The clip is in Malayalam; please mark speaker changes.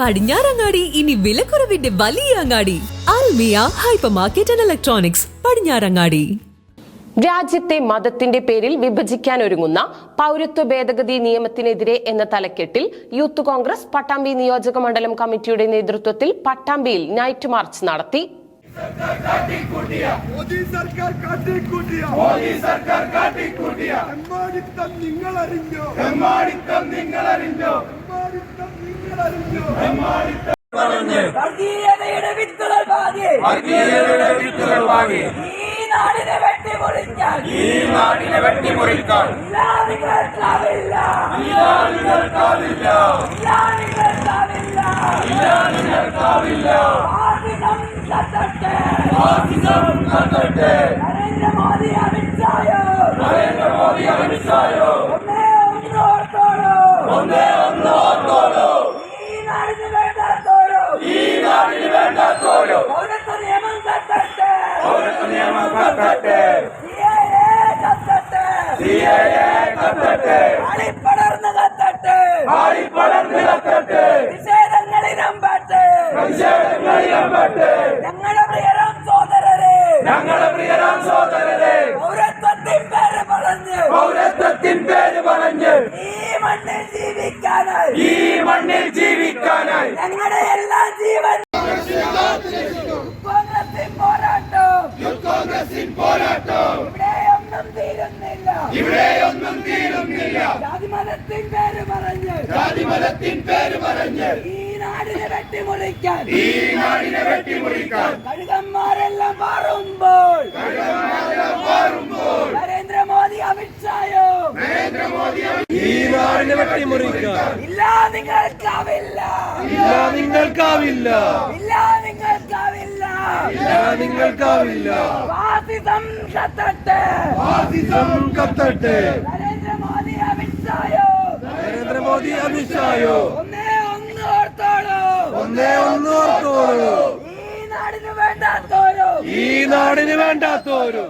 Speaker 1: പടിഞ്ഞാറങ്ങാടി ഇനി വിലക്കുറവിന്റെ വലിയ അങ്ങാടി. Almiya hyper market and electronics Padinjarangadi.
Speaker 2: രാജ്യത്തെ മതത്തിന്റെ പേരിൽ വിഭജിക്കാൻ ഒരുങ്ങുന്ന പൗരത്വ ഭേദഗതി നിയമത്തിനെതിരെ എന്ന തലക്കെട്ടിൽ യൂത്ത് കോൺഗ്രസ് പട്ടാമ്പി നിയോജക മണ്ഡലം കമ്മിറ്റിയുടെ നേതൃത്വത്തിൽ പട്ടാമ്പിയിൽ നൈറ്റ് മാർച്ച് നടത്തി.
Speaker 3: മോദി സർക്കാർ കാട്ടിക്കൂട്ടിയ. മോദി സർക്കാർ കാട്ടിക്കൂട്ടിയ. എമ്മാടിത്തം നിങ്ങൾ അറിഞ്ഞോ നിങ്ങൾ അറിഞ്ഞോ നിങ്ങൾ അറിഞ്ഞോ എമ്മാടിത്തം
Speaker 4: വർഗീയതയുടെ വിത്തുകൾ പാകി.
Speaker 5: വർഗീയതയുടെ വിത്തുകൾ
Speaker 4: ഈ നാടിനെ വെട്ടിമുറിക്കാൻ.
Speaker 5: ഈ നാടിനെ വെട്ടിമുറിക്കാൻ.
Speaker 4: ഇല്ലാതികൾക്കാവില്ല
Speaker 5: ഇല്ലാതികൾക്കാവില്ല
Speaker 4: ഇല്ലാതികൾക്കാവില്ല
Speaker 5: ഇല്ലാതികൾക്കാവില്ല
Speaker 4: ഫാസിസം കത്തട്ടെ
Speaker 5: ഫാസിസം കത്തട്ടെ
Speaker 4: നരേന്ദ്രമോദി അമിത്ഷായോ?
Speaker 5: നരേന്ദ്രമോദി അമിത്ഷായോ
Speaker 4: ഒന്നേ ഒന്ന് ഓർത്തോളൂ
Speaker 5: ഒന്നേ ഒന്ന് ഓർത്തോളൂ
Speaker 4: ഈ നാടിന് വേണ്ടാത്തോരോ
Speaker 5: ഈ നാടിന് വേണ്ടാത്തോരോ
Speaker 4: പൗരത്വ നിയമം കത്തട്ടെ
Speaker 5: പൗരത്വ നിയമം കത്തട്ടെ
Speaker 4: CAA കത്തട്ടെ
Speaker 5: സിഎഎ കത്തട്ടെ
Speaker 4: കത്തട്ടെ
Speaker 5: കത്തട്ടെ
Speaker 4: ഞങ്ങളുടെ പ്രിയരം സോദരരെ
Speaker 5: ഞങ്ങളുടെ പ്രിയരാം
Speaker 4: ഞങ്ങളുടെ എല്ലാ ജീവൻ കോൺഗ്രസിൻ പോരാട്ടം.
Speaker 5: കോൺഗ്രസിൻ പോരാട്ടം
Speaker 4: ഇവിടെയൊന്നും തീരുന്നില്ല.
Speaker 5: ഇവിടെയൊന്നും തീരുന്നില്ല
Speaker 4: ജാതിമതത്തിൻ പേര് പറഞ്ഞ്.
Speaker 5: ജാതിമതത്തിൻ പേര് പറഞ്ഞ്
Speaker 4: ഈ നാടിനെ വെട്ടിമുറിക്കാൻ.
Speaker 5: ഈ നാടിനെ വെട്ടിമുറിക്കാൻ.
Speaker 4: കഴുകന്മാരെല്ലാം മാറുമ്പോൾ നരേന്ദ്രമോദി അമിത്ഷായോ
Speaker 5: നരേന്ദ്രമോദി
Speaker 3: ഈ നാടിനെ വെട്ടിമുറിക്കാൻ
Speaker 4: ഇല്ല നിങ്ങൾക്കാവില്ല.
Speaker 3: ഇല്ല നിങ്ങൾക്കാവില്ല.
Speaker 4: ഇല്ല നിങ്ങൾക്കാവില്ല.
Speaker 3: ഇല്ല നിങ്ങൾക്കാവില്ല.
Speaker 4: ഫാസിസം കത്തട്ടെ.
Speaker 3: ഫാസിസം കത്തട്ടെ.
Speaker 4: നരേന്ദ്രമോദി അമിത്ഷായോ?
Speaker 3: നരേന്ദ്രമോദി അമിത്ഷായോ?
Speaker 4: ഒന്നേ ഒന്ന് ഓർത്തോളൂ
Speaker 3: ഒന്നേ ഒന്ന് ഓർത്തോളൂ
Speaker 4: ഈ നാടിന് വേണ്ടാത്തോരോ?
Speaker 3: ഈ നാടിന് വേണ്ടാത്തോരു?